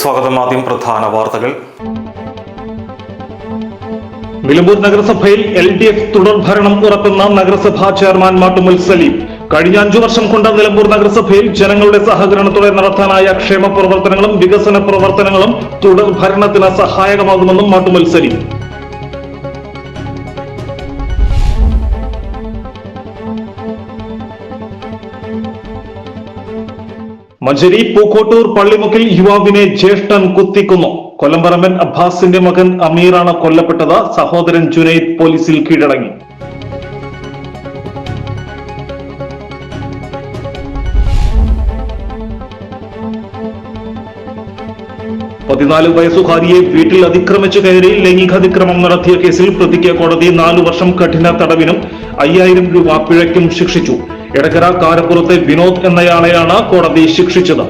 സ്വാഗതം ആദ്യം പ്രധാന വാർത്തകൾ. നിലമ്പൂർ നഗരസഭയിൽ എൽ ഡി എഫ് തുടർഭരണം ഉറക്കുന്ന നഗരസഭാ ചെയർമാൻ മാട്ടുമുൽ സലീം. കഴിഞ്ഞ അഞ്ചു വർഷം കൊണ്ട് നിലമ്പൂർ നഗരസഭയിൽ ജനങ്ങളുടെ സഹകരണത്തോടെ നടത്താനായ ക്ഷേമ പ്രവർത്തനങ്ങളും വികസന പ്രവർത്തനങ്ങളും തുടർഭരണത്തിന് സഹായകമാകുമെന്നും മാട്ടുമുൽ സലീം. മഞ്ചേരി പൂക്കോട്ടൂർ പള്ളിമുക്കിൽ യുവാവിനെ ജ്യേഷ്ഠൻ കുത്തിക്കുന്നു. കൊല്ലംപറമ്പൻ അബ്ബാസിന്റെ മകൻ അമീറാണ് കൊല്ലപ്പെട്ടത്. സഹോദരൻ ജുനൈദ് പോലീസിൽ കീഴടങ്ങി. പതിനാല് വയസ്സുകാരിയെ വീട്ടിൽ അതിക്രമിച്ചു കയറി ലൈംഗികാതിക്രമം നടത്തിയ കേസിൽ പ്രതിക്ക് കോടതി നാലു വർഷം കഠിന തടവിനും അയ്യായിരം രൂപ പിഴയ്ക്കും ശിക്ഷിച്ചു. എടക്കര കാരപ്പുറത്തെ വിനോദ് എന്നയാളെയാണ് കോടതി ശിക്ഷിച്ചത്.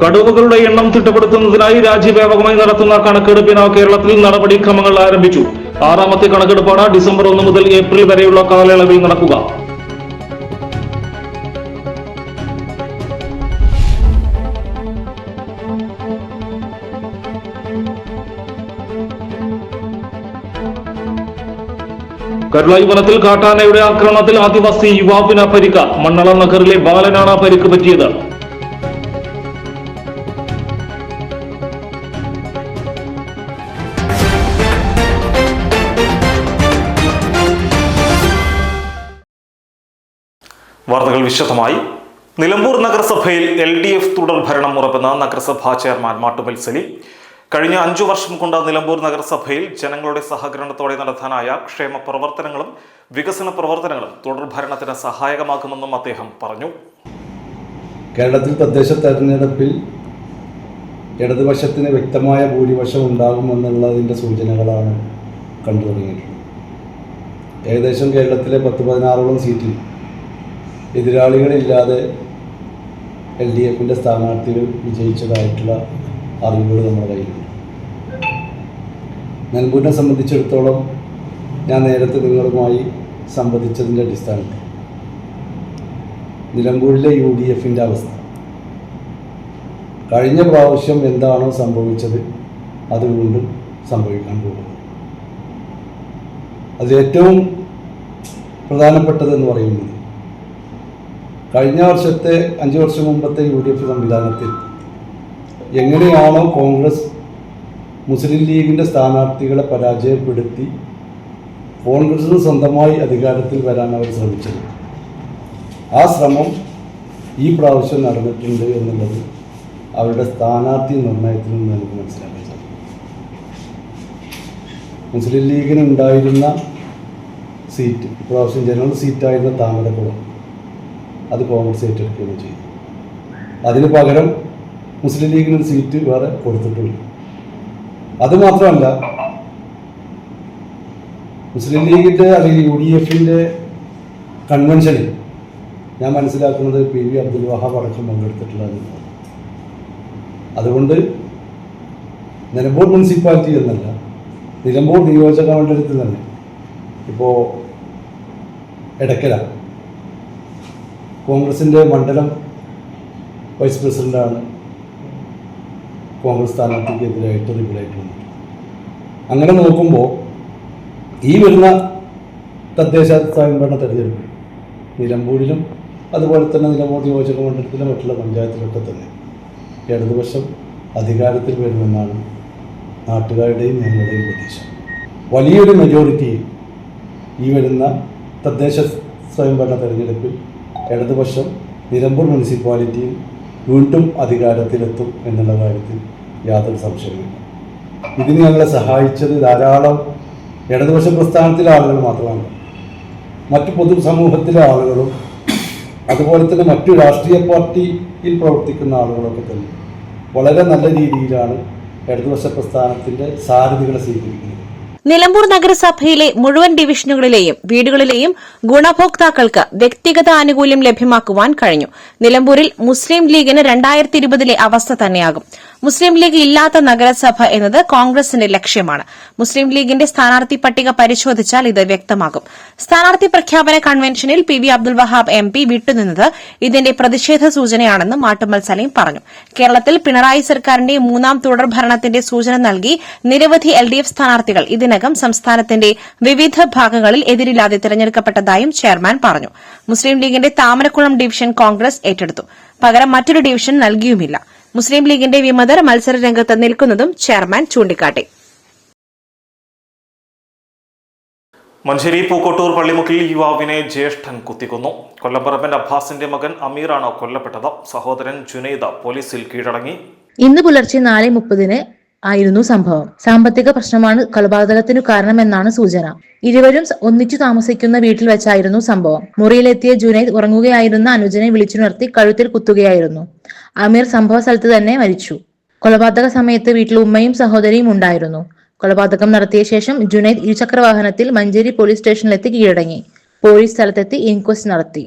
കടുവകളുടെ എണ്ണം തിട്ടപ്പെടുത്തുന്നതിനായി രാജ്യവ്യാപകമായി നടത്തുന്ന കണക്കെടുപ്പിന് കേരളത്തിൽ നടപടിക്രമങ്ങൾ ആരംഭിച്ചു. ആറാമത്തെ കണക്കെടുപ്പാണ് ഡിസംബർ ഒന്ന് മുതൽ ഏപ്രിൽ വരെയുള്ള കാലയളവിൽ നടക്കുക. കരുളായി വനത്തിൽ കാട്ടാനയുടെ ആക്രമണത്തിൽ ആദിവാസി യുവാവിന് പരിക്ക് മണ്ണള നഗറിലെ ബാലനാണ് പരിക്ക് പറ്റിയത്. വാർത്തകൾ വിശദമായി. നിലമ്പൂർ നഗരസഭയിൽ എൽ ഡി എഫ് തുടർ ഭരണം ഉറപ്പുന്ന നഗരസഭാ ചെയർമാൻ മാട്ടുമൽ സലീം കഴിഞ്ഞ അഞ്ചു വർഷം കൊണ്ട് നിലമ്പൂർ നഗരസഭയിൽ ജനങ്ങളുടെ സഹകരണത്തോടെ നടത്താനായ ക്ഷേമ പ്രവർത്തനങ്ങളും വികസന പ്രവർത്തനങ്ങളും തുടർ ഭരണത്തിന് സഹായകമാക്കുമെന്നും അദ്ദേഹം പറഞ്ഞു. കേരളത്തിൽ തദ്ദേശ തെരഞ്ഞെടുപ്പിൽ ഇടതുപക്ഷത്തിന് വ്യക്തമായ ഭൂരിപക്ഷം ഉണ്ടാകുമെന്നുള്ളതിന്റെ സൂചനകളാണ് കണ്ടു ഏകദേശം കേരളത്തിലെ പത്ത് പതിനാറോളം സീറ്റിൽ എതിരാളികളില്ലാതെ എൽ ഡി എഫിന്റെ സ്ഥാനാർത്ഥികൾ വിജയിച്ചതായിട്ടുള്ള അറിവുകൾ നമ്മുടെ കയ്യിലുണ്ട്. നെൽമ്പൂരിനെ സംബന്ധിച്ചിടത്തോളം ഞാൻ നേരത്തെ നിങ്ങളുമായി സംവദിച്ചതിന്റെ അടിസ്ഥാനത്തിൽ നിലമ്പൂരിലെ യു ഡി എഫിന്റെ അവസ്ഥ. കഴിഞ്ഞ പ്രാവശ്യം എന്താണോ സംഭവിച്ചത് അത് വീണ്ടും സംഭവിക്കാൻ പോകുന്നത് അത് ഏറ്റവും പ്രധാനപ്പെട്ടതെന്ന് പറയുന്നത് കഴിഞ്ഞ വർഷത്തെ അഞ്ച് വർഷം മുമ്പത്തെ യു ഡി എഫ് സംവിധാനത്തിൽ എങ്ങനെയാണോ കോൺഗ്രസ് മുസ്ലിം ലീഗിന്റെ സ്ഥാനാർത്ഥികളെ പരാജയപ്പെടുത്തി കോൺഗ്രസിന് സ്വന്തമായി അധികാരത്തിൽ വരാൻ അവർ ശ്രമിച്ചത്. ആ ശ്രമം ഈ പ്രാവശ്യം നടന്നിട്ടുണ്ട് എന്നുള്ളത് അവരുടെ സ്ഥാനാർത്ഥി നിർണയത്തിൽ നിന്ന് നമുക്ക് മനസ്സിലാക്കാൻ സാധിക്കും മുസ്ലിം ലീഗിന് ഉണ്ടായിരുന്ന സീറ്റ് ഇപ്രാവശ്യം ജനറൽ സീറ്റായിരുന്ന താമരക്കുളം അത് കോൺഗ്രസ് ഏറ്റെടുക്കുകയും ചെയ്തു. അതിന് പകരം മുസ്ലിം ലീഗിന് സീറ്റ് വേറെ കൊടുത്തിട്ടുണ്ട്. അതുമാത്രമല്ല മുസ്ലിം ലീഗിന്റെ അല്ലെങ്കിൽ യു ഡി എഫിന്റെ കൺവെൻഷനിൽ ഞാൻ മനസ്സിലാക്കുന്നത് പി വി അബ്ദുൽ വഹാബ് അടക്കം പങ്കെടുത്തിട്ടുള്ളത്. അതുകൊണ്ട് നിലമ്പൂർ മുനിസിപ്പാലിറ്റി എന്നല്ല നിലമ്പൂർ നിയോജക മണ്ഡലത്തിൽ തന്നെ ഇപ്പോൾ ഇടയ്ക്കല കോൺഗ്രസിന്റെ മണ്ഡലം വൈസ് പ്രസിഡന്റാണ് കോൺഗ്രസ് സ്ഥാനാർത്ഥിക്കെതിരായിട്ട് റിബിളായിട്ട് വന്നു അങ്ങനെ നോക്കുമ്പോൾ ഈ വരുന്ന തദ്ദേശ സ്വയംഭരണ തെരഞ്ഞെടുപ്പ് നിലമ്പൂരിലും അതുപോലെ തന്നെ നിലമ്പൂർ നിയോജക മണ്ഡലത്തിലും മറ്റുള്ള പഞ്ചായത്തിലൊക്കെ തന്നെ ഇടതുപക്ഷം അധികാരത്തിൽ വരുമെന്നാണ് നാട്ടുകാരുടെയും ഞങ്ങളുടെയും പ്രതീക്ഷ. വലിയൊരു മെജോറിറ്റി ഈ വരുന്ന തദ്ദേശ സ്വയംഭരണ തെരഞ്ഞെടുപ്പിൽ ഇടതുപക്ഷം നിലമ്പൂർ മുനിസിപ്പാലിറ്റിയിൽ വീണ്ടും അധികാരത്തിലെത്തും എന്നുള്ള കാര്യത്തിൽ യാതൊരു സംശയവുമില്ല. ഇതിന് ഞങ്ങളെ സഹായിച്ചത് ധാരാളം ഇടതുപക്ഷ പ്രസ്ഥാനത്തിലെ ആളുകൾ മാത്രമാണ്. മറ്റു പൊതുസമൂഹത്തിലെ ആളുകളും അതുപോലെ തന്നെ മറ്റു രാഷ്ട്രീയ പാർട്ടിയിൽ പ്രവർത്തിക്കുന്ന ആളുകളൊക്കെ തന്നെ വളരെ നല്ല രീതിയിലാണ് ഇടതുപക്ഷ പ്രസ്ഥാനത്തിന്റെ സാരഥികളെ സ്വീകരിക്കുന്നത്. നിലമ്പൂർ നഗരസഭയിലെ മുഴുവൻ ഡിവിഷനുകളിലെയും വീടുകളിലെയും ഗുണഭോക്താക്കൾക്ക് വ്യക്തിഗത ആനുകൂല്യം ലഭ്യമാക്കുവാൻ കഴിഞ്ഞു. നിലമ്പൂരിൽ മുസ്ലിം ലീഗിന് രണ്ടായിരത്തി ഇരുപതിലെ അവസ്ഥ തന്നെയാകും. മുസ്ലിം ലീഗ് ഇല്ലാത്ത നഗരസഭ എന്നത് കോൺഗ്രസിന്റെ ലക്ഷ്യമാണ്. മുസ്ലിം ലീഗിന്റെ സ്ഥാനാർത്ഥി പട്ടിക പരിശോധിച്ചാൽ ഇത് വ്യക്തമാകും. സ്ഥാനാർത്ഥി പ്രഖ്യാപന കൺവെൻഷനിൽ P V Abdul Wahab M P വിട്ടുനിന്നത് ഇതിന്റെ പ്രതിഷേധ സൂചനയാണെന്ന് മാട്ടുമ്മൽ സലീം പറഞ്ഞു. കേരളത്തിൽ പിണറായി സർക്കാരിന്റെ മൂന്നാം തുടർ ഭരണത്തിന്റെ സൂചന നൽകി നിരവധി എൽ ഡി എഫ് സ്ഥാനാർത്ഥികൾ ഇതിനകം സംസ്ഥാനത്തിന്റെ വിവിധ ഭാഗങ്ങളിൽ എതിരില്ലാതെ തിരഞ്ഞെടുക്കപ്പെട്ടതായും ചെയർമാൻ പറഞ്ഞു. മുസ്ലിം ലീഗിന്റെ താമരക്കുളം ഡിവിഷൻ കോൺഗ്രസ് ഏറ്റെടുത്തു. പകരം മറ്റൊരു ഡിവിഷൻ നൽകിയുമില്ല. മുസ്ലിം ലീഗിന്റെ വിമതർ മത്സര രംഗത്ത് നിൽക്കുന്നതും ചെയർമാൻ ചൂണ്ടിക്കാട്ടി. മഞ്ചേരി പൂക്കോട്ടൂർ പള്ളിമുക്കിൽ യുവാവിനെ ജ്യേഷ്ഠൻ കുത്തിക്കൊന്നു. കൊല്ലംപറമ്പൻ അബ്ബാസിന്റെ മകൻ അമീറാണ് കൊല്ലപ്പെട്ടത്. സഹോദരൻ ജുനൈദ പോലീസിൽ കീഴടങ്ങി. ഇന്ന് പുലർച്ചെ നാല് മുപ്പതിന് ആയിരുന്നു സംഭവം. സാമ്പത്തിക പ്രശ്നമാണ് കൊലപാതകത്തിനു കാരണമെന്നാണ് സൂചന. ഇരുവരും ഒന്നിച്ചു താമസിക്കുന്ന വീട്ടിൽ വെച്ചായിരുന്നു സംഭവം. മുറിയിലെത്തിയ ജുനൈദ് ഉറങ്ങുകയായിരുന്ന അനുജനെ വിളിച്ചുണർത്തി കഴുത്തിൽ കുത്തുകയായിരുന്നു. അമീർ സംഭവ സ്ഥലത്ത് തന്നെ മരിച്ചു. കൊലപാതക സമയത്ത് വീട്ടിൽ ഉമ്മയും സഹോദരിയും ഉണ്ടായിരുന്നു. കൊലപാതകം നടത്തിയ ശേഷം ജുനൈദ് ഇരുചക്ര വാഹനത്തിൽ മഞ്ചേരി പോലീസ് സ്റ്റേഷനിലെത്തി കീഴടങ്ങി. പോലീസ് സ്ഥലത്തെത്തി ഇൻക്വസ്റ്റ് നടത്തി.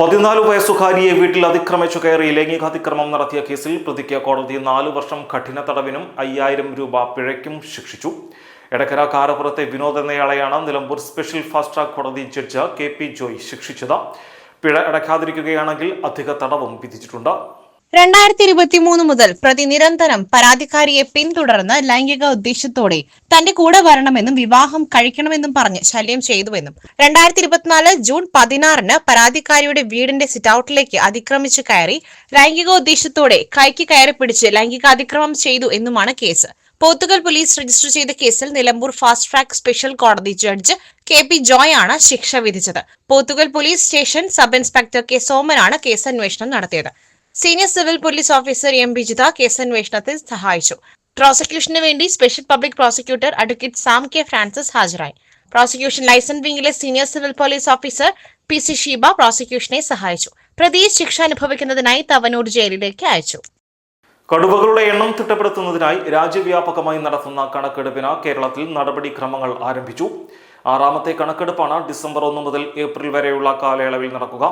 പതിനാല് വയസ്സുകാരിയെ വീട്ടിൽ അതിക്രമിച്ചു കയറി ലൈംഗികാതിക്രമം നടത്തിയ കേസിൽ പ്രതിക്ക് കോടതി നാലു വർഷം കഠിന തടവിനും അയ്യായിരം രൂപ പിഴയ്ക്കും ശിക്ഷിച്ചു. എടക്കര കാരപ്പുറത്തെ വിനോദ് എന്നയാളെയാണ് നിലമ്പൂർ സ്പെഷ്യൽ ഫാസ്റ്റ് ട്രാക്ക് കോടതി ജഡ്ജ് കെ പി ജോയ് ശിക്ഷിച്ചത്. പിഴ അടയ്ക്കാതിരിക്കുകയാണെങ്കിൽ അധിക തടവും വിധിച്ചിട്ടുണ്ട്. രണ്ടായിരത്തി ഇരുപത്തി മൂന്ന് മുതൽ പ്രതി നിരന്തരം പരാതിക്കാരിയെ പിന്തുടർന്ന് ലൈംഗിക ഉദ്ദേശത്തോടെ തന്റെ കൂടെ വരണമെന്നും വിവാഹം കഴിക്കണമെന്നും പറഞ്ഞ് ശല്യം ചെയ്തുവെന്നും. രണ്ടായിരത്തി ഇരുപത്തിനാല് ജൂൺ പതിനാറിന് പരാതിക്കാരിയുടെ വീടിന്റെ സിറ്റൌട്ടിലേക്ക് അതിക്രമിച്ചു കയറി ലൈംഗിക ഉദ്ദേശത്തോടെ കൈക്ക് കയറി പിടിച്ച് ലൈംഗിക അതിക്രമം ചെയ്തു എന്നുമാണ് കേസ്. പോത്തുകൽ പോലീസ് രജിസ്റ്റർ ചെയ്ത കേസിൽ നിലമ്പൂർ ഫാസ്റ്റ് ട്രാക്ക് സ്പെഷ്യൽ കോടതി ജഡ്ജ് കെ പി ജോയ് ആണ് ശിക്ഷ വിധിച്ചത്. Pothukal police station sub inspector K സോമനാണ് case അന്വേഷണം നടത്തിയത്. Senior civil police officer M Bijitha കേസന്വേഷണത്തിൽ സഹായിച്ചു. പ്രോസിക്യൂഷന് വേണ്ടി special public prosecutor advocate Sam K Francis ഹാജരായി. Prosecution licence വിംഗിലെ senior civil police officer P C Sheeba പ്രോസിക്യൂഷനെ സഹായിച്ചു. പ്രതിയെ ശിക്ഷ അനുഭവിക്കുന്നതിനായി തവനൂർ ജയിലിലേക്ക് അയച്ചു. കടുവകളുടെ എണ്ണം തിട്ടപ്പെടുത്തുന്നതിനായി രാജ്യവ്യാപകമായി നടത്തുന്ന കണക്കെടുപ്പിന് കേരളത്തിൽ നടപടിക്രമങ്ങൾ ആരംഭിച്ചു. ആറാമത്തെ കണക്കെടുപ്പാണ് ഡിസംബർ ഒന്ന് മുതൽ ഏപ്രിൽ വരെയുള്ള കാലയളവിൽ നടക്കുക.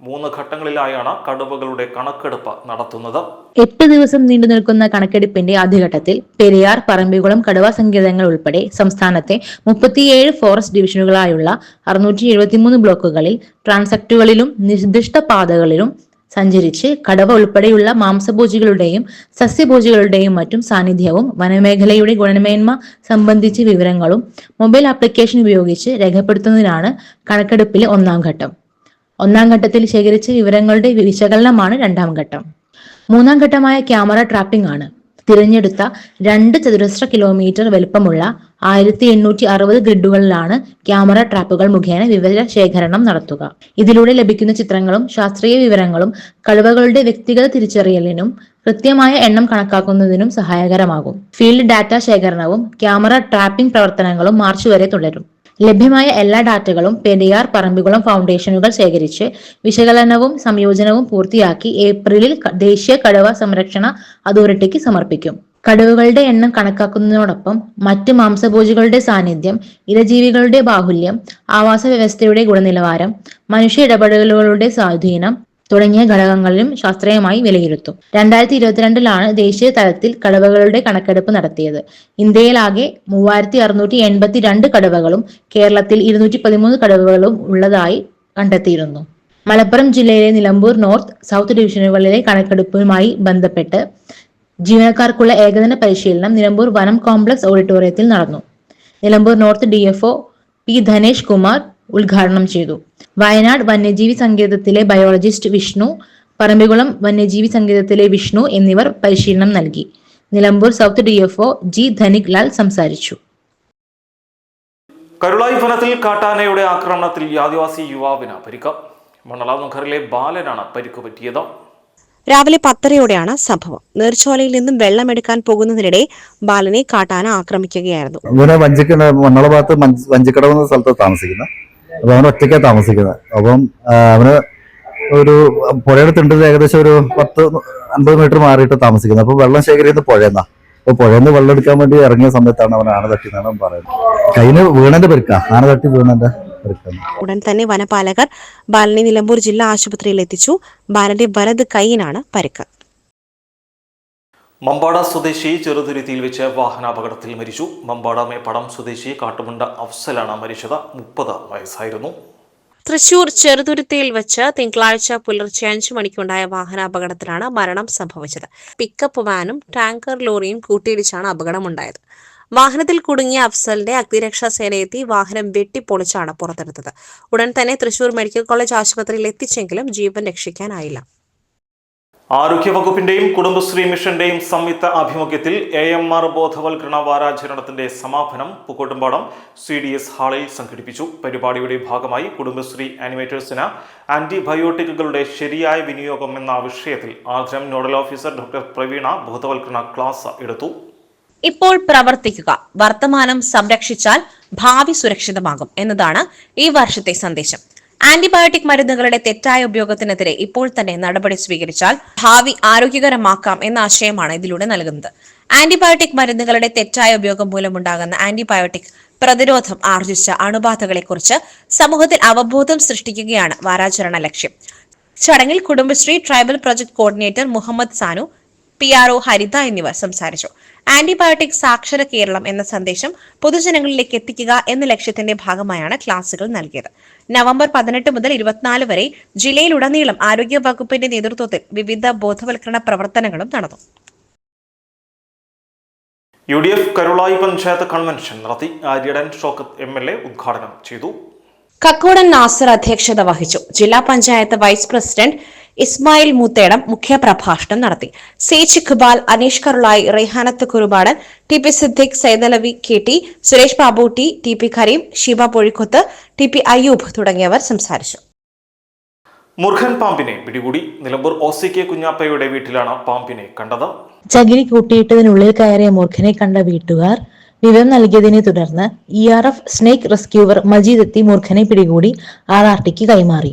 മൂന്ന് ഘട്ടങ്ങളിലായാണ് കടുവകളുടെ കണക്കെടുപ്പ് നടത്തുന്നത്. എട്ട് ദിവസം നീണ്ടു നിൽക്കുന്ന കണക്കെടുപ്പിന്റെ ആദ്യഘട്ടത്തിൽ പെരിയാർ പറമ്പിക്കുളം കടുവ സങ്കേതങ്ങൾ ഉൾപ്പെടെ സംസ്ഥാനത്തെ മുപ്പത്തിയേഴ് ഫോറസ്റ്റ് ഡിവിഷനുകളായുള്ള അറുന്നൂറ്റി എഴുപത്തിമൂന്ന് ബ്ലോക്കുകളിൽ ട്രാൻസക്റ്റുകളിലും നിർദ്ദിഷ്ട പാതകളിലും സഞ്ചരിച്ച് കടവ ഉൾപ്പെടെയുള്ള മാംസഭോജികളുടെയും സസ്യഭോജികളുടെയും മറ്റും സാന്നിധ്യവും വനമേഖലയുടെ ഗുണമേന്മ സംബന്ധിച്ച് വിവരങ്ങളും മൊബൈൽ ആപ്ലിക്കേഷൻ ഉപയോഗിച്ച് രേഖപ്പെടുത്തുന്നതിനാണ് കണക്കെടുപ്പിലെ ഒന്നാം ഘട്ടം. ഒന്നാം ഘട്ടത്തിൽ ശേഖരിച്ച വിവരങ്ങളുടെ വിശകലനമാണ് രണ്ടാം ഘട്ടം. മൂന്നാം ഘട്ടമായ ക്യാമറ ട്രാപ്പിംഗ് ആണ്. തിരഞ്ഞെടുത്ത രണ്ട് ചതുരശ്ര കിലോമീറ്റർ വലുപ്പമുള്ള ആയിരത്തി എണ്ണൂറ്റി അറുപത് ഗ്രിഡുകളിലാണ് ക്യാമറ ട്രാപ്പുകൾ മുഖേന വിവര ശേഖരണം നടത്തുക. ഇതിലൂടെ ലഭിക്കുന്ന ചിത്രങ്ങളും ശാസ്ത്രീയ വിവരങ്ങളും കടുവകളുടെ വ്യക്തിഗത തിരിച്ചറിയലിനും കൃത്യമായ എണ്ണം കണക്കാക്കുന്നതിനും സഹായകരമാകും. ഫീൽഡ് ഡാറ്റ ശേഖരണവും ക്യാമറ ട്രാപ്പിംഗ് പ്രവർത്തനങ്ങളും മാർച്ച് വരെ തുടരും. ലഭ്യമായ എല്ലാ ഡാറ്റകളും പെരിയാർ പറമ്പിക്കുളം ഫൗണ്ടേഷനുകൾ ശേഖരിച്ച് വിശകലനവും സംയോജനവും പൂർത്തിയാക്കി ഏപ്രിലിൽ ദേശീയ കടുവ സംരക്ഷണ അതോറിറ്റിക്ക് സമർപ്പിക്കും. കടുവകളുടെ എണ്ണം കണക്കാക്കുന്നതിനോടൊപ്പം മറ്റ് മാംസഭോജികളുടെ സാന്നിധ്യം ഇരജീവികളുടെ ബാഹുല്യം ആവാസ വ്യവസ്ഥയുടെ ഗുണനിലവാരം മനുഷ്യ ഇടപെടലുകളുടെ സ്വാധീനം തുടങ്ങിയ ഘടകങ്ങളിലും ശാസ്ത്രീയമായി വിലയിരുത്തും. രണ്ടായിരത്തി ഇരുപത്തിരണ്ടിലാണ് ദേശീയ തലത്തിൽ കടുവകളുടെ കണക്കെടുപ്പ് നടത്തിയത്. ഇന്ത്യയിലാകെ മൂവായിരത്തി അറുന്നൂറ്റി എൺപത്തി രണ്ട് കടുവകളും കേരളത്തിൽ ഇരുന്നൂറ്റി പതിമൂന്ന് കടുവകളും ഉള്ളതായി കണ്ടെത്തിയിരുന്നു. മലപ്പുറം ജില്ലയിലെ നിലമ്പൂർ നോർത്ത് സൗത്ത് ഡിവിഷനുകളിലെ കണക്കെടുപ്പുമായി ബന്ധപ്പെട്ട് ജീവനക്കാർക്കുള്ള ഏകദിന പരിശീലനം നിലമ്പൂർ വനം കോംപ്ലക്സ് ഓഡിറ്റോറിയത്തിൽ നടന്നു. Nilambur north D P Dhanesh Kumar ഉദ്ഘാടനം ചെയ്തു. വയനാട് വന്യജീവി സങ്കേതത്തിലെ ബയോളജിസ്റ്റ് വിഷ്ണു പറമ്പികുളം വന്യജീവി സങ്കേതത്തിലെ വിഷ്ണു എന്നിവർ പരിശീലനം നൽകി. Nilambur south D F G Dhanik Lal സംസാരിച്ചു. കരുളായി വനത്തിൽ കാട്ടാനയുടെ ആക്രമണത്തിൽ ആദിവാസി യുവാവിന് പരിക്ക്. മണ്ണള നഗറിലെ ബാലനാണ് പരിക്ക് പറ്റിയത്. രാവിലെ പത്തരയോടെയാണ് സംഭവം. നീർച്ചോലയിൽ നിന്നും വെള്ളമെടുക്കാൻ പോകുന്നതിനിടെ ബാലനെ കാട്ടാന ആക്രമിക്കുകയായിരുന്നു. ഇവനെ വഞ്ചിക്കുന്ന മണ്ണള ഭാഗത്ത് വഞ്ചിക്കടവ് എന്ന സ്ഥലത്ത് താമസിക്കുന്നത് അപ്പൊ അവൻ ഒറ്റയ്ക്കാണ് താമസിക്കുന്നത്. അപ്പം അവന് ഒരു പുഴയുടെ തിണ്ടത് ഏകദേശം ഒരു പത്ത് അൻപത് മീറ്റർ മാറിയിട്ട് താമസിക്കുന്നത്. അപ്പൊ വെള്ളം ശേഖരിക്കുന്നത് പുഴയെന്നാ അപ്പൊ പുഴയിൽ വെള്ളം എടുക്കാൻ വേണ്ടി ഇറങ്ങിയ സമയത്താണ് അവൻ ആന തട്ടി എന്നാണ് അവൻ പറയുന്നത്. കയ്യിന് വീണന്റെ പെരുക്ക. ആന തട്ടി വീണന്റെ ഉടൻ തന്നെ വനപാലകർ ബാലനെ നിലമ്പൂർ ജില്ലാ ആശുപത്രിയിൽ എത്തിച്ചു. ബാലന്റെ വലത് കൈയിനാണ് പരിക്ക്. മമ്പാട സ്വദേശി ചെറുതുരുത്തിയിൽ വെച്ച് വാഹനാപകടത്തിൽ മരിച്ചു. മമ്പാട മേപ്പടം സ്വദേശി കാട്ടുമുണ്ട അഫ്സലാണ് മരിച്ചത്. മുപ്പത് വയസ്സായിരുന്നു. തൃശൂർ ചെറുതുരുത്തിയിൽ വെച്ച് തിങ്കളാഴ്ച പുലർച്ചെ അഞ്ചു മണിക്കുണ്ടായ വാഹനാപകടത്തിലാണ് മരണം സംഭവിച്ചത്. പിക്കപ്പ് വാനും ടാങ്കർ ലോറിയും കൂട്ടിയിടിച്ചാണ് അപകടമുണ്ടായത്. വാഹനത്തിൽ കുടുങ്ങിയ അഫ്സലിന്റെ അഗ്നിരക്ഷാ സേനയെത്തി വാഹനം വെട്ടിപ്പൊളിച്ചാണ് പുറത്തെടുത്തത്. ഉടൻ തന്നെ തൃശൂർ മെഡിക്കൽ കോളേജ് ആശുപത്രിയിൽ എത്തിച്ചെങ്കിലും ജീവൻ രക്ഷിക്കാനായില്ല. ആരോഗ്യവകുപ്പിന്റെയും കുടുംബശ്രീ മിഷന്റെയും സംയുക്ത ആഭിമുഖ്യത്തിൽ എ എം ആർ ബോധവൽക്കരണ വാരാചരണത്തിന്റെ സമാപനം പൂക്കോട്ടുംപാടം സി ഡി എസ് ഹാളിൽ സംഘടിപ്പിച്ചു. പരിപാടിയുടെ ഭാഗമായി കുടുംബശ്രീ ആനിമേറ്റേഴ്സിന് ആന്റിബയോട്ടിക്കുകളുടെ ശരിയായ വിനിയോഗം എന്ന വിഷയത്തിൽ Aardram nodal officer doctor Praveena ബോധവൽക്കരണ ക്ലാസ് എടുത്തു. ഇപ്പോൾ പ്രവർത്തിക്കുക. വർത്തമാനം സംരക്ഷിച്ചാൽ ഭാവി സുരക്ഷിതമാകും എന്നതാണ് ഈ വർഷത്തെ സന്ദേശം. ആന്റിബയോട്ടിക് മരുന്നുകളുടെ തെറ്റായ ഉപയോഗത്തിനെതിരെ ഇപ്പോൾ തന്നെ നടപടി സ്വീകരിച്ചാൽ ഭാവി ആരോഗ്യകരമാക്കാം എന്ന ആശയമാണ് ഇതിലൂടെ നൽകുന്നത്. ആന്റിബയോട്ടിക് മരുന്നുകളുടെ തെറ്റായ ഉപയോഗം മൂലമുണ്ടാകുന്ന ആന്റിബയോട്ടിക് പ്രതിരോധം ആർജിച്ച അണുബാധകളെക്കുറിച്ച് സമൂഹത്തിൽ അവബോധം സൃഷ്ടിക്കുകയാണ് വാരാചരണ ലക്ഷ്യം. ചടങ്ങിൽ Kudumbashree tribal project coordinator Muhammad Sanu P R O Haritha എന്നിവർ സംസാരിച്ചു. ആന്റിബയോട്ടിക് സാക്ഷര കേരളം എന്ന സന്ദേശം പൊതുജനങ്ങളിലേക്ക് എത്തിക്കുക എന്ന ലക്ഷ്യത്തിന്റെ ഭാഗമായാണ് ക്ലാസുകൾ നൽകിയത്. നവംബർ പതിനെട്ട് മുതൽ ഇരുപത്തിനാല് വരെ ജില്ലയിലുടനീളം ആരോഗ്യ വകുപ്പിന്റെ നേതൃത്വത്തിൽ വിവിധ ബോധവൽക്കരണ പ്രവർത്തനങ്ങളും നടന്നു. U D F Karulai panchayat convention നടത്തി. Aryadan Shoukath M L A ഉദ്ഘാടനം ചെയ്തു. കക്കോടൻ നാസർ അധ്യക്ഷത വഹിച്ചു. ജില്ലാ പഞ്ചായത്ത് വൈസ് പ്രസിഡന്റ് ഇസ്മായിൽ മൂത്തേടം മുഖ്യപ്രഭാഷണം നടത്തി. സേച്ച് Iqbal Aneesh Karulai Raihanath Kurubadan T P Siddique Saidalavi K T Suresh Babu T T P Kareem Sheeba Pozhikkuth T P Ayyub തുടങ്ങിയവർ സംസാരിച്ചു. മുർഖൻ പാമ്പിനെ പിടികൂടി. നിലമ്പൂർ ഒ സി കെ കുഞ്ഞാപ്പയുടെ വീട്ടിലാണ് പാമ്പിനെ കണ്ടത്. ചകിരി കൂട്ടിയിട്ടതിനുള്ളിൽ കയറിയ മൂർഖനെ കണ്ട വീട്ടുകാർ വിവരം നൽകിയതിനെ തുടർന്ന് E R F snake rescuer Majeed എത്തി മൂർഖനെ പിടികൂടി ആർ ആർ ടിക്ക് കൈമാറി.